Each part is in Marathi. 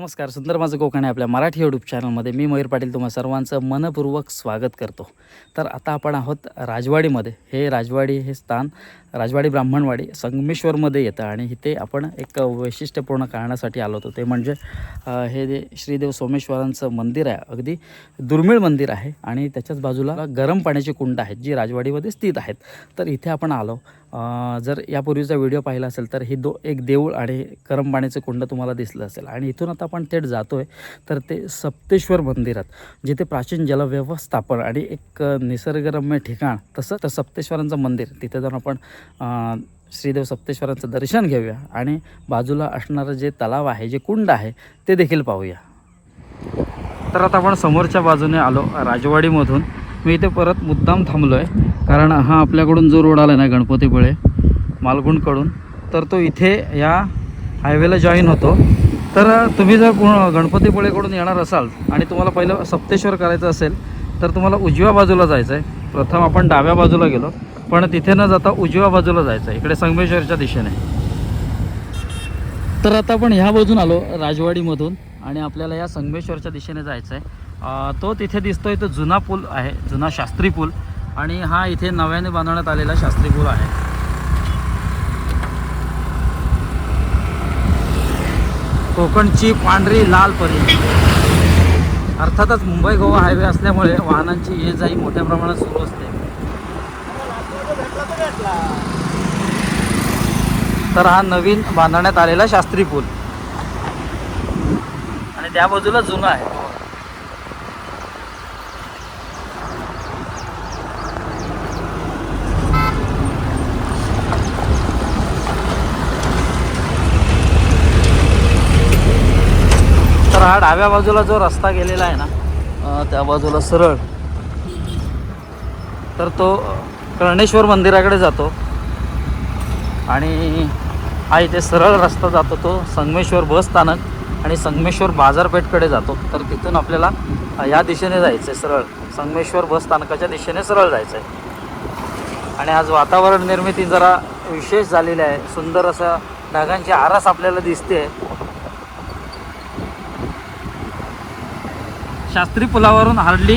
नमस्कार सुंदर माझं कोकण आहे आपल्या मराठी यूट्यूब चॅनलमध्ये मी मयूर पाटील तुम्हा सर्वांचं मनपूर्वक स्वागत करतो. तर आता आपण आहोत राजवाडीमध्ये. हे राजवाडी हे स्थान राजवाडी ब्राह्मणवाडी संगमेश्वरमध्ये येतं आणि इथे आपण एक वैशिष्ट्यपूर्ण कारणासाठी आलो होतो. ते म्हणजे हे जे श्रीदेव सोमेश्वरांचं मंदिर आहे अगदी दुर्मिळ मंदिर आहे आणि त्याच्याच बाजूला गरम पाण्याची कुंड आहेत जी राजवाडीमध्ये स्थित आहेत. तर इथे आपण आलो. जर यापूर्वीचा व्हिडिओ पाहिला असेल तर ही दो एक देऊळ आणि गरम पाण्याचं कुंड तुम्हाला दिसलं असेल. आणि इथून आता आपण थेट जातो आहे तर ते सप्तेश्वर मंदिरात जिथे प्राचीन जलव्यवस्थापन आणि एक निसर्गरम्य ठिकाण तसं तर सप्तेश्वरांचं मंदिर. तिथे जाऊन आपण श्रीदेव सप्तेश्वरांचं दर्शन घेऊया आणि बाजूला असणारं जे तलाव आहे जे कुंड आहे ते देखील पाहूया. तर आता आपण समोरच्या बाजूने आलो राजवाडीमधून. मी इथे परत मुद्दाम थांबलो आहे कारण हा आपल्याकडून जो रोड आला ना गणपतीपुळे मालगुंडकडून तर तो इथे या हायवेला जॉईन होतो. तर तुम्ही जर पूर्ण गणपतीपुळेकडून येणार असाल आणि तुम्हाला पहिलं सप्तेश्वर करायचं असेल तर तुम्हाला उजव्या बाजूला जायचं आहे प्रथम आपण डाव्या बाजूला गेलो पण तिथे न जाता उजव्या बाजूला जायचं आहे इकडे संगमेश्वरच्या दिशेने. तर आता आपण ह्या बाजून आलो राजवाडीमधून आणि आपल्याला या संगमेश्वरच्या दिशेने जायचं आहे तो तिथे दिसतोय तो जुना पूल आहे जुना शास्त्री पूल. आणि हा इथे नव्याने बांधण्यात आलेला शास्त्री पूल आहे. कोकणची पांढरी लाल परी. अर्थातच मुंबई गोवा हायवे असल्यामुळे वाहनांची ये जाई मोठ्या प्रमाणात सुरू असते. तर हा नवीन बांधण्यात आलेला शास्त्री पूल. आणि त्या बाजूला जुना आहे तर हा डाव्या बाजूला जो रस्ता गेलेला आहे ना त्या बाजूला सरळ. तर तो कर्णेश्वर मंदिराकडे जातो. आणि हा इथे सरळ रस्ता जातो तो संगमेश्वर बस स्थानक आणि संगमेश्वर बाजारपेठकडे जातो. तर तिथून आपल्याला या दिशेने जायचं आहे सरळ. संगमेश्वर बस स्थानकाच्या दिशेने सरळ जायचं आहे आणि आज वातावरण निर्मिती जरा विशेष झालेली आहे. सुंदर असं ढगांची आरास आपल्याला दिसते शास्त्री पुलावरून हार्डली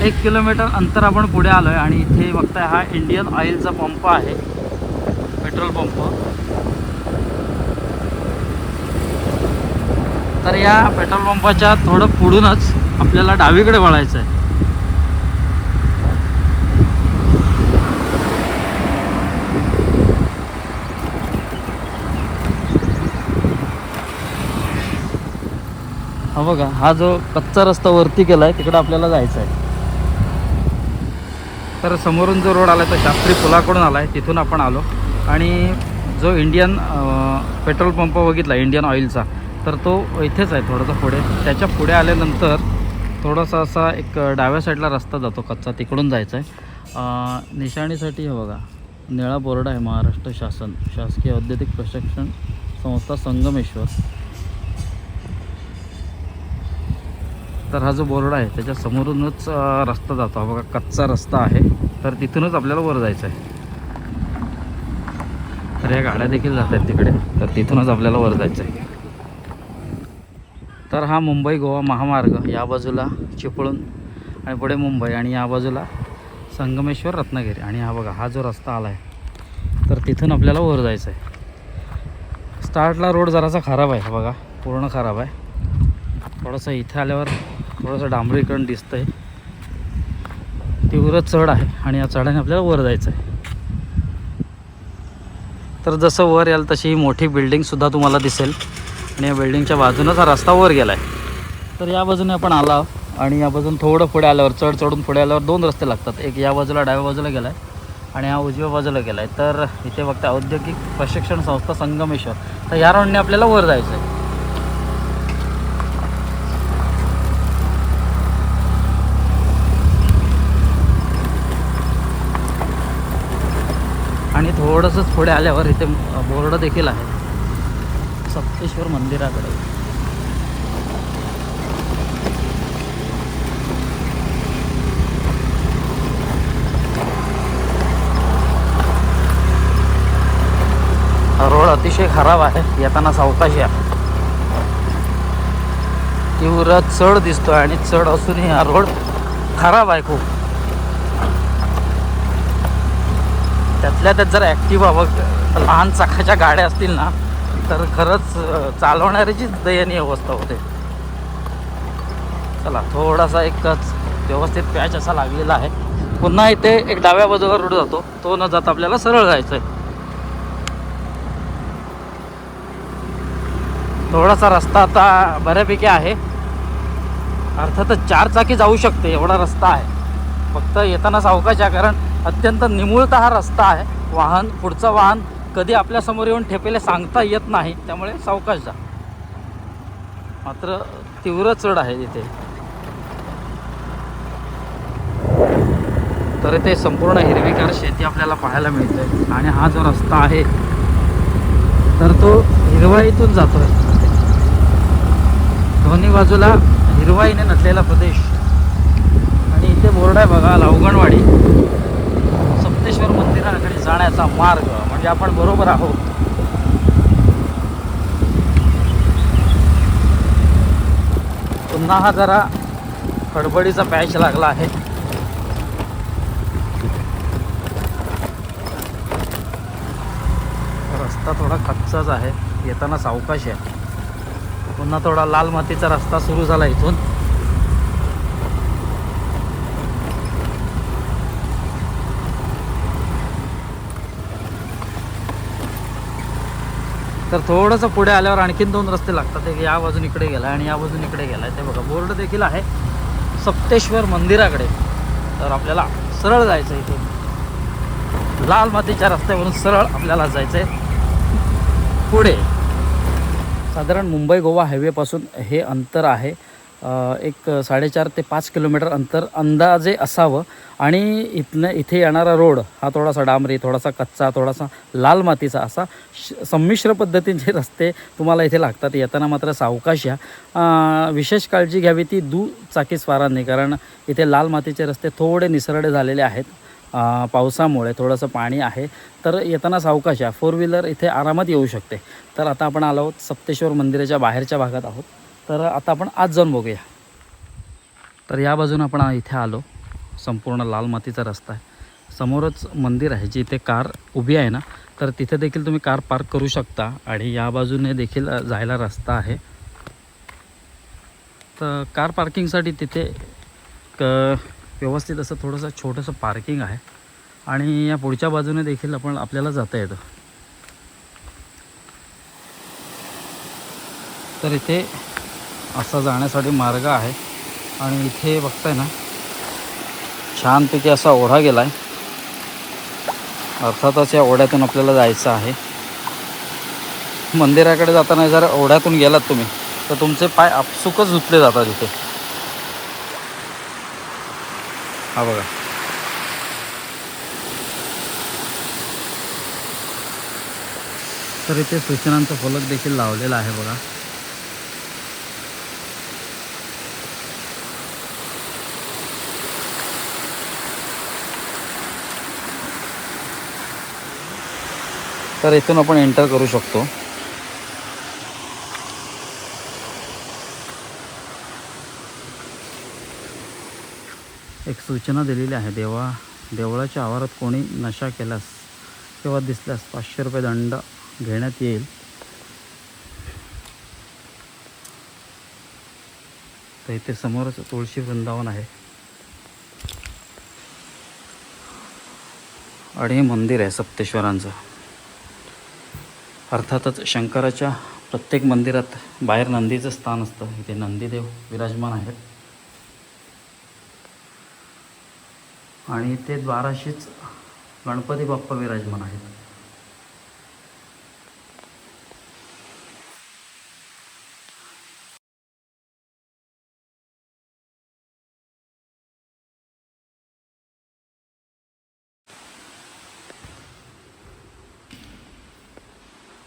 एक किलोमीटर अंतर आपण पुढे आलो आहे आणि इथे बघताय हा इंडियन ऑइलचा पंप आहे. Petrol pump. तर या पेट्रोल पंपाच्या थोडं पुढूनच आपल्याला डावीकडे वळायचं आहे हा बघा हा जो कच्चा रस्ता वरती केला आहे तिकडं आपल्याला जायचं आहे तर समोरून जो रोड आला तो शास्त्री पुलाकडून आला आहे तिथून आपण आलो. आणि जो इंडियन पेट्रोल पंप बघितला इंडियन ऑइलचा तर तो इथेच आहे थोडासा पुढे. त्याच्या पुढे आल्यानंतर थोडासा असा एक डाव्या साईडला रस्ता जातो कच्चा तिकडून जायचा आहे निशाणीसाठी हे बघा निळा बोर्ड आहे महाराष्ट्र शासन शासकीय औद्योगिक प्रशिक्षण संस्था संगमेश्वर. तर हा जो बोर्ड आहे त्याच्या समोरूनच रस्ता जातो. हा बघा कच्चा रस्ता आहे. तर तिथूनच आपल्याला वर जायचं आहे तर या गाड्या देखील जात आहेत तिकडे. तर तिथूनच आपल्याला वर जायचं आहे तर हा मुंबई गोवा महामार्ग या बाजूला चिपळूण आणि पुढे मुंबई आणि या बाजूला संगमेश्वर रत्नागिरी. आणि हा बघा हा जो रस्ता आला आहे तर तिथून आपल्याला वर जायचं आहे स्टार्टला रोड जरासा खराब आहे बघा. पूर्ण खराब आहे. थोडंसं इथे आल्यावर थोडंसं डांबरीकरण दिसतंय. तीव्र चढ आहे आणि या चढाने आपल्याला वर जायचं आहे तर जसं वर याल तशी ही मोठी बिल्डिंगसुद्धा तुम्हाला दिसेल. आणि या बिल्डिंगच्या बाजूनच हा रस्ता वर गेला आहे तर या बाजूने आपण आला आणि या बाजून थोडं पुढे आल्यावर चढ चढून पुढे आल्यावर दोन रस्ते लागतात. एक या बाजूला डाव्या बाजूला गेला आहे आणि हा उजव्या बाजूला गेला आहे तर इथे फक्त औद्योगिक प्रशिक्षण संस्था संगमेश्वर. तर या रोडने आपल्याला वर जायचं आहे थोडंसंच पुढे आल्यावर इथे बोर्ड देखील आहे. सप्तेश्वर मंदिराकडे. रोड अतिशय खराब आहे येताना सावकाश या तीव्र चढ दिसतोय आणि चढ असूनही हा रोड खराब आहे खूप. त्यातल्या त्यात जर ॲक्टिवा हवं लहान चाकाच्या गाड्या असतील ना तर खरंच चालवणाऱ्याचीच दयनीय अवस्था होते. चला थोडासा एकच व्यवस्थित पॅच असा लागलेला आहे. पुन्हा इथे एक डाव्या बाजूला रोड जातो. तो न जाता आपल्याला सरळ जायचं आहे थोडासा रस्ता आता बऱ्यापैकी आहे. अर्थातच चार चाकी जाऊ शकते एवढा रस्ता आहे. फक्त येताना सावकाश आहे कारण अत्यंत निमुळता हा रस्ता आहे. वाहन पुढचं वाहन कधी आपल्यासमोर येऊन ठेपेले सांगता येत नाही. त्यामुळे सावकाश जा. मात्र तीव्र चढ आहे इथे. तर इथे संपूर्ण हिरवीगार शेती आपल्याला पाहायला मिळते. आणि हा जो रस्ता आहे तर तो हिरवाईतून जातोय. दोन्ही बाजूला हिरवाईने नटलेला प्रदेश. आणि इथे बोर्ड आहे बघा लावगणवाडी. मंदिराकडे जाण्याचा मार्ग म्हणजे आपण बरोबर आहोत. पुन्हा हा जरा खडबडीचा पॅच लागला आहे. रस्ता थोडा कच्चाच आहे येताना सावकाश आहे. पुन्हा थोडा लाल मातीचा रस्ता सुरू झाला इथून. तर थोडंसं पुढे आल्यावर आणखीन दोन रस्ते लागतात. एक या बाजून इकडे गेला आणि या बाजून इकडे गेला ते बघा बोर्ड देखील आहे. सप्तेश्वर मंदिराकडे. तर आपल्याला सरळ जायचं आहे इथे लाल मातीच्या रस्त्यावरून सरळ आपल्याला जायचं आहे पुढे साधारण मुंबई गोवा हायवेपासून हे अंतर आहे. एक साडेचार ते पाच किलोमीटर अंतर अंदाजे असावं. आणि इथनं इथे येणारा रोड हा थोडासा डांबरी थोडासा कच्चा थोडासा लाल मातीचा असा श- संमिश्र पद्धतीचे रस्ते तुम्हाला इथे लागतात. येताना मात्र सावकाश या. विशेष काळजी घ्यावी ती दुचाकी स्वारांनी कारण इथे लाल मातीचे रस्ते थोडे निसरडे झालेले आहेत. पावसामुळे थोडंसं पाणी आहे. तर येताना सावकाश या. फोर व्हीलर इथे आरामात येऊ शकते. तर आता आपण आलो आहोत सप्तेश्वर मंदिराच्या बाहेरच्या भागात आहोत. तर आता आपण आज जाऊन बघूया. तर या बाजून आपण इथे आलो. संपूर्ण लाल मातीचा रस्ता आहे. समोरच मंदिर आहे जिथे कार उभी आहे ना तर तिथे देखील तुम्ही कार पार्क करू शकता आणि या बाजूने देखील जायला रस्ता आहे. तर कार पार्किंगसाठी तिथे क व्यवस्थित असं थोडंसं छोटंसं पार्किंग आहे. आणि या पुढच्या बाजूने देखील आपण आपल्याला जाता येतं. तर इथे असा जाण्यासाठी मार्ग आहे. आणि इथे बघताय ना छानपैकी असा ओढा गेला आहे अर्थातच या ओढ्यातून आपल्याला जायचं आहे. मंदिराकडे जाताना जर ओढ्यातून गेलात तुम्ही तर तुमचे पाय आपसुकच धुतले जातात इथे. हा बघा. तर इथे सूचनांचा फलक देखील लावलेला आहे बघा. तर इथून आपण एंटर करू शकतो. एक सूचना दिलेली आहे देवा देवळाच्या आवारात कोणी नशा केल्यास किंवा दिसल्यास पाचशे रुपये दंड घेण्यात येईल. तर इथे समोरच तुळशी वृंदावन आहे. आणि हे मंदिर आहे सप्तेश्वरांचं. अर्थातच शंकराच्या प्रत्येक मंदिरात बाहेर नंदीचं स्थान असतं. इथे नंदीदेव विराजमान आहेत. आणि ते द्वाराशीच गणपती बाप्पा विराजमान आहेत.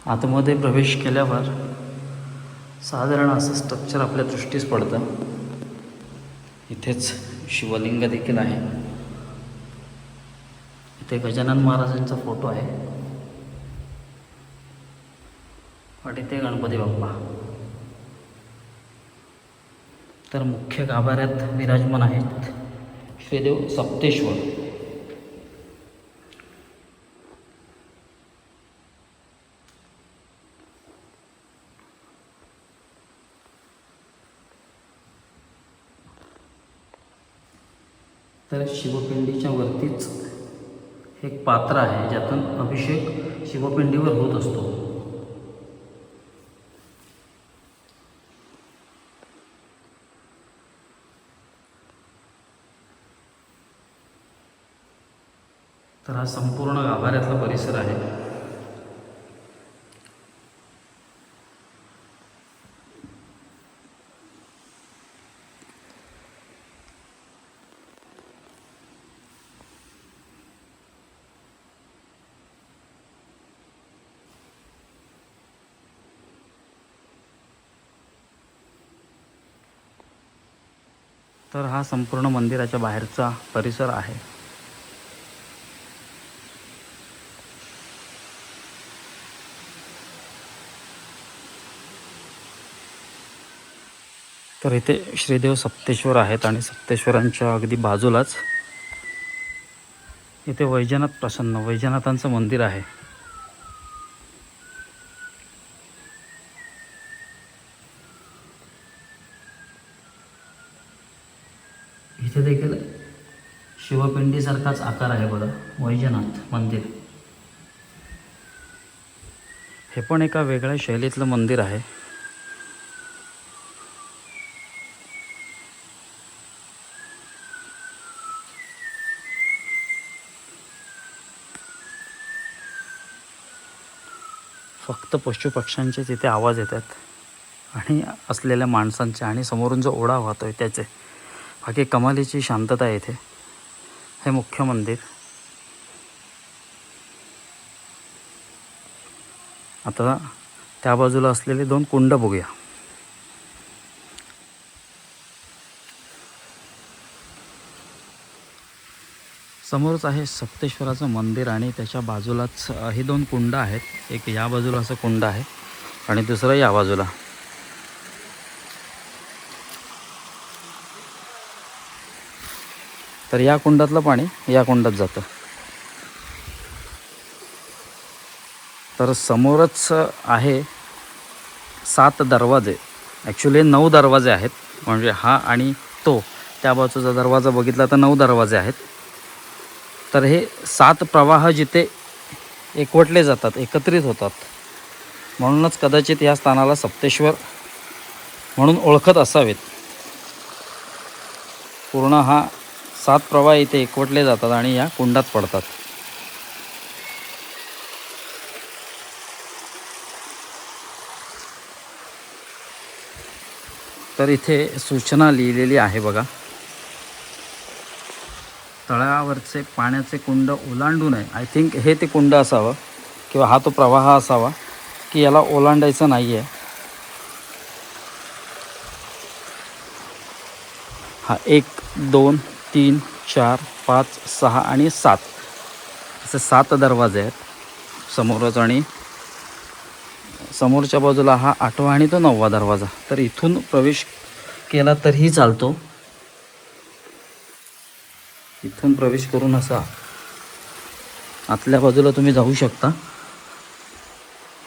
आतमध्ये प्रवेश केल्यावर साधारण असं स्ट्रक्चर आपल्या दृष्टीस पडतं. इथेच शिवलिंग देखील आहे. इथे गजानन महाराजांचा फोटो आहे. आणि ते गणपती बाप्पा. तर मुख्य गाभाऱ्यात विराजमान आहेत श्रीदेव सप्तेश्वर. तर शिवपिंडीच्या वरतीच एक पात्र आहे ज्यातून अभिषेक शिवपिंडीवर होत असतो. तर हा संपूर्ण गाभाऱ्यातला परिसर आहे. तर हा संपूर्ण मंदिराच्या बाहेरचा परिसर आहे. तर इथे श्रीदेव सप्तेश्वर आहेत आणि सप्तेश्वरांच्या अगदी बाजूलाच इथे वैजनाथ प्रसन्न वैजनाथांचं मंदिर आहे इथे देखील शिवपिंडीसारखाच आकार आहे बघा वैजनाथ मंदिर. हे पण एका वेगळ्या शैलीतलं मंदिर आहे. फक्त पशुपक्ष्यांचे तिथे आवाज येतात. आणि असलेल्या माणसांचे आणि समोरून जो ओढा वाहतोय त्याचे. बाकी कमालीची शांतता आहे इथे हे मुख्य मंदिर. आता त्या बाजूला असलेले दोन कुंड बघूया. समोरच आहे सप्तेश्वराचं मंदिर आणि त्याच्या बाजूलाच हे दोन कुंड आहेत. एक या बाजूला असं कुंड आहे आणि दुसरं या बाजूला. तर या कुंडातलं पाणी या कुंडात जातं. तर समोरच आहे सात दरवाजे. ॲक्च्युली नऊ दरवाजे आहेत. म्हणजे हा आणि तो. त्या बाजूचा दरवाजा बघितला तर नऊ दरवाजे आहेत. तर हे सात प्रवाह जिथे एकवटले जातात एकत्रित होतात. म्हणूनच कदाचित या स्थानाला सप्तेश्वर म्हणून ओळखत असावेत. पूर्ण हा सात प्रवाह इथे एकवटले जातात आणि या कुंडात पडतात. तर इथे सूचना लिहिलेली आहे बघा. तळावरचे पाण्याचे कुंड ओलांडू नये. आय थिंक हे ते कुंड असावं किंवा हा तो प्रवाह असावा की याला ओलांडायचं नाही आहे हा एक दोन तीन चार पाच सहा आणि सात. असे सात दरवाजे आहेत समोरच आणि समोरच्या बाजूला हा आठवा आणि तो नववा दरवाजा. तर इथून प्रवेश केला तरीही चालतो. इथून प्रवेश करून असा आतल्या बाजूला तुम्ही जाऊ शकता.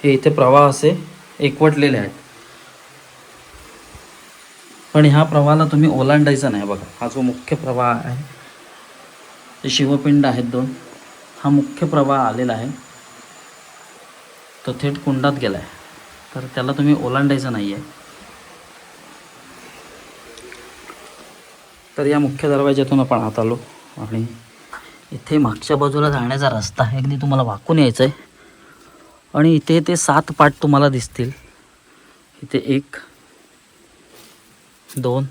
हे इथे प्रवाह असे एकवटलेले आहेत. पण ह्या प्रवाहाला तुम्ही ओलांडायचा नाही बघा. हा जो मुख्य प्रवाह आहे ते शिवपिंड आहेत दोन. हा मुख्य प्रवाह आलेला आहे. तो थेट कुंडात गेला आहे तर त्याला तुम्ही ओलांडायचा नाही आहे तर या मुख्य दरवाज्यातून आपण आत आलो आणि इथे मागच्या बाजूला जाण्याचा रस्ता आहे. अगदी तुम्हाला वाकून यायचं आहे आणि इथे ते सात पाट तुम्हाला दिसतील. इथे एक दोन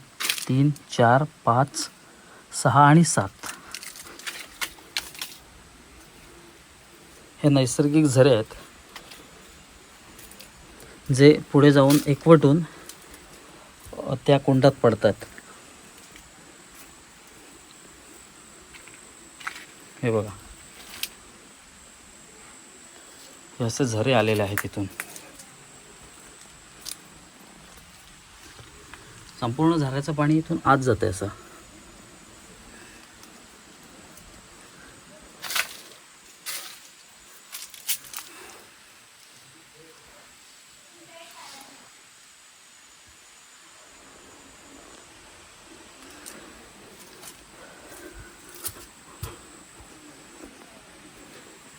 तीन चार पाच सहा आणि सात. हे नैसर्गिक झरे आहेत जे पुढे जाऊन एकवटून त्या कुंडात पडतात. हे बघा. हे असे झरे आलेले आहेत तिथून संपूर्ण झऱ्याचं पाणी इथून आत जातं असं.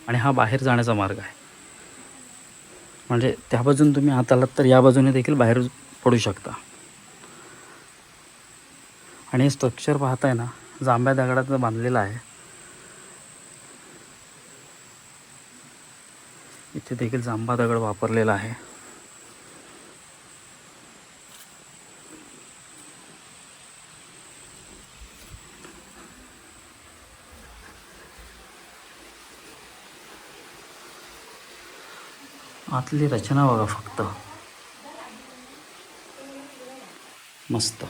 आणि हा बाहेर जाण्याचा मार्ग आहे. म्हणजे त्या बाजून तुम्ही आत आलात तर या बाजूने देखील बाहेर पडू शकता. आणि हे स्ट्रक्चर पाहताय ना जांभ्या दगडाचं बांधलेलं आहे. इथे देखील जांभा दगड वापरलेला आहे. आतली रचना बघा फक्त. मस्त.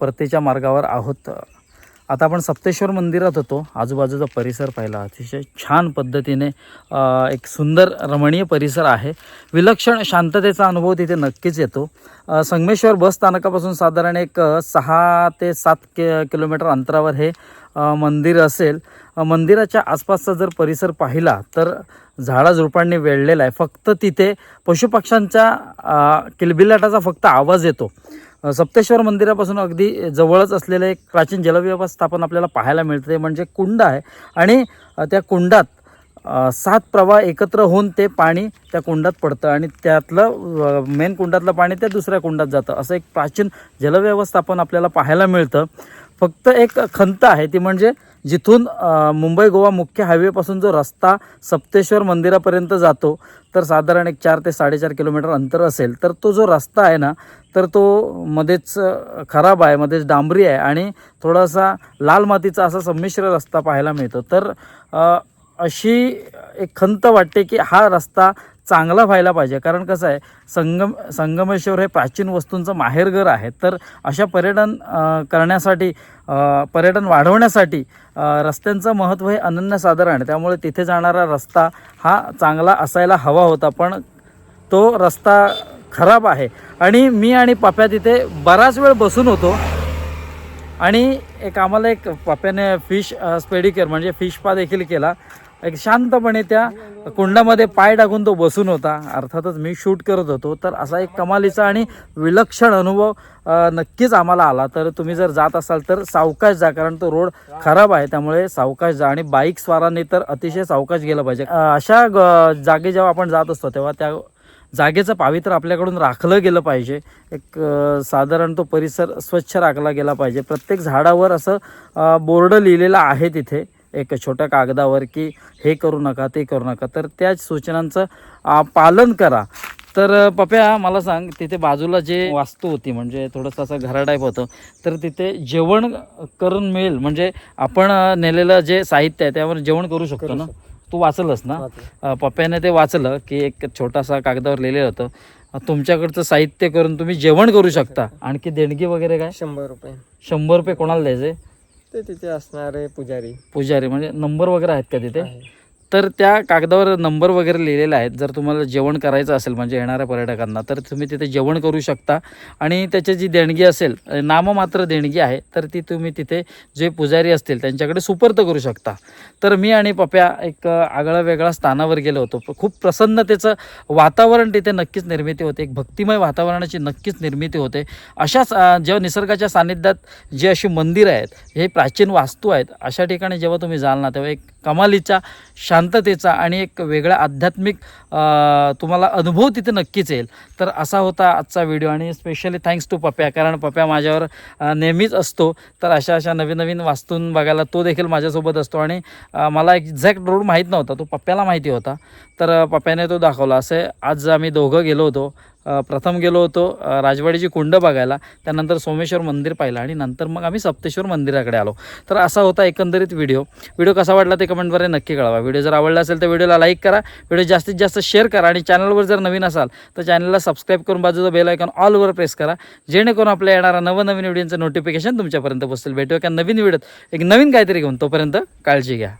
परतेच्या मार्गावर आहोत. आता आपण सप्तेश्वर मंदिरात होतो. आजूबाजूचा परिसर पाहिला. अतिशय छान पद्धतीने एक सुंदर रमणीय परिसर आहे. विलक्षण शांततेचा अनुभव तिथे नक्कीच येतो. संगमेश्वर बस स्थानकापासून साधारण एक सहा ते सात कि किलोमीटर अंतरावर हे मंदिर असेल. मंदिराच्या आसपासचा जर परिसर पाहिला तर झाडाझुडपांनी वेढलेला आहे. फक्त तिथे पशुपक्ष्यांच्या किलबिलाटाचा फक्त आवाज येतो. सप्तेश्वर मंदिरापासून अगदी जवळच असलेलं एक प्राचीन जलव्यवस्थापन आपल्याला पाहायला मिळतं ते म्हणजे कुंड आहे. आणि त्या कुंडात सात प्रवाह एकत्र होऊन ते पाणी त्या कुंडात पडतं. आणि त्यातलं मेन कुंडातलं पाणी त्या दुसऱ्या कुंडात जातं. असं एक प्राचीन जलव्यवस्थापन आपल्याला पाहायला मिळतं. फक्त एक खंत आहे ती म्हणजे जिथून मुंबई गोवा मुख्य हायवेपासून जो रस्ता सप्तेश्वर मंदिरापर्यंत जातो तर साधारण एक चार ते साडेचार किलोमीटर अंतर असेल. तर तो जो रस्ता आहे ना तर तो मध्येच खराब आहे मध्येच डांबरी आहे आणि थोडासा लाल मातीचा असा संमिश्र रस्ता पाहायला मिळतो. तर अशी एक खंत वाटते की हा रस्ता चांगला व्हायला पाहिजे. कारण कसं आहे संगम संगमेश्वर हे प्राचीन वस्तूंचं माहेरघर आहे. तर अशा पर्यटन करण्यासाठी पर्यटन वाढवण्यासाठी रस्त्यांचं महत्त्व हे अनन्यसाधारण आहे. त्यामुळे तिथे जाणारा रस्ता हा चांगला असायला हवा होता. पण तो रस्ता खराब आहे. आणि मी आणि पाप्या तिथे बराच वेळ बसून होतो. आणि एक आम्हाला एक पाप्याने फिश स्पेडिकेअर म्हणजे फिशपा देखील केला. एक शांतपणे त्या कुंडामध्ये पाय टाकून तो बसून होता. अर्थातच मी शूट करत होतो. तर असा एक कमालीचा आणि विलक्षण अनुभव नक्कीच आम्हाला आला. तर तुम्ही जर जात असाल तर सावकाश जा कारण तो रोड खराब आहे. त्यामुळे सावकाश जा. आणि बाईक स्वारांनी तर अतिशय सावकाश गेलं पाहिजे. अशा जागे जागी जेव्हा आपण जात असतो तेव्हा त्या जागेचं पावित्र्य आपल्याकडून राखलं गेलं पाहिजे. एक साधारण तो परिसर स्वच्छ राखला गेला पाहिजे. प्रत्येक झाडावर असं बोर्ड लिहिलेलं आहे तिथे. एक छोट्या कागदावर की हे करू नका ते करू नका. तर त्या सूचनांचं पालन करा. तर पप्या मला सांग तिथे बाजूला जे वास्तू होती म्हणजे थोडंसं असं घरा टाईप होतं तर तिथे जेवण करून मिळेल. म्हणजे आपण नेलेलं जे साहित्य आहे त्यावर जेवण करू शकतो ना? तू वाचलंस ना? पप्प्याने ते वाचलं की एक छोटासा कागदावर लिहिलेलं होतं. तुमच्याकडचं साहित्य करून तुम्ही जेवण करू शकता. आणखी देणगी वगैरे काय? शंभर रुपये. शंभर रुपये कोणाला द्यायचे? ते तिथे असणारे पुजारी. पुजारी म्हणजे नंबर वगैरे आहेत का तिथे. तर त्या कागदावर नंबर वगैरे लिहिलेला आहेत. जर तुम्हाला जेवण करायचं असेल म्हणजे येणाऱ्या पर्यटकांना तर तुम्ही तिथे जेवण करू शकता. आणि त्याची जी देणगी असेल नाममात्र देणगी आहे तर ती तुम्ही तिथे जे पुजारी असतील त्यांच्याकडे सुपर्द करू शकता. तर मी आणि पप्या एक आगळा वेगळा स्थानावर गेलो होतो. खूप प्रसन्नतेचं वातावरण तिथे नक्कीच निर्मिती होते. एक भक्तिमय वातावरणाची नक्कीच निर्मिती होते. अशाच जेव्हा निसर्गाच्या सानिध्यात जे अशी मंदिरं आहेत हे प्राचीन वास्तू आहेत अशा ठिकाणी जेव्हा तुम्ही जाल ना तेव्हा एक कमालीच्या शांततेचा आणि एक वेगळा आध्यात्मिक तुम्हाला अनुभव तिथे नक्कीच येईल. तर असा होता आजचा व्हिडिओ आणि स्पेशली थँक्स टू पप्या कारण पप्या माझ्यावर नेहमीच असतो. तर अशा अशा नवीन नवीन वास्तून बघायला तो देखील माझ्यासोबत असतो. आणि मला एक्झॅक्ट रोड माहीत नव्हता. तो पप्प्याला माहिती होता. तर पप्याने पप्प्याने तो दाखवला. असे आज आम्ही दोघं गेलो होतो. प्रथम गेलो होतो राजवाडीची कुंड बघायला. त्यानंतर सोमेश्वर मंदिर पाहिलं आणि नंतर मग आम्ही सप्तेश्वर मंदिराकडे आलो. तर असा होता एकंदरीत व्हिडिओ. व्हिडिओ कसा वाटला ते कमेंटद्वारे नक्की कळवा. व्हिडिओ जर आवडला असेल तर व्हिडिओला लाईक करा. व्हिडिओ जास्तीत जास्त शेअर करा आणि चॅनलवर जर नवीन असाल तर चॅनलला सबस्क्राईब करून बाजूचा बेल आयकॉन ऑलवर प्रेस करा. जेणेकरून आपल्या येणारा नवनवीन व्हिडिओचं नोटिफिकेशन तुमच्यापर्यंत पोहोचेल. भेटूया का नवीन व्हिडिओत. एक नवीन काहीतरी घेऊन तोपर्यंत काळजी घ्या.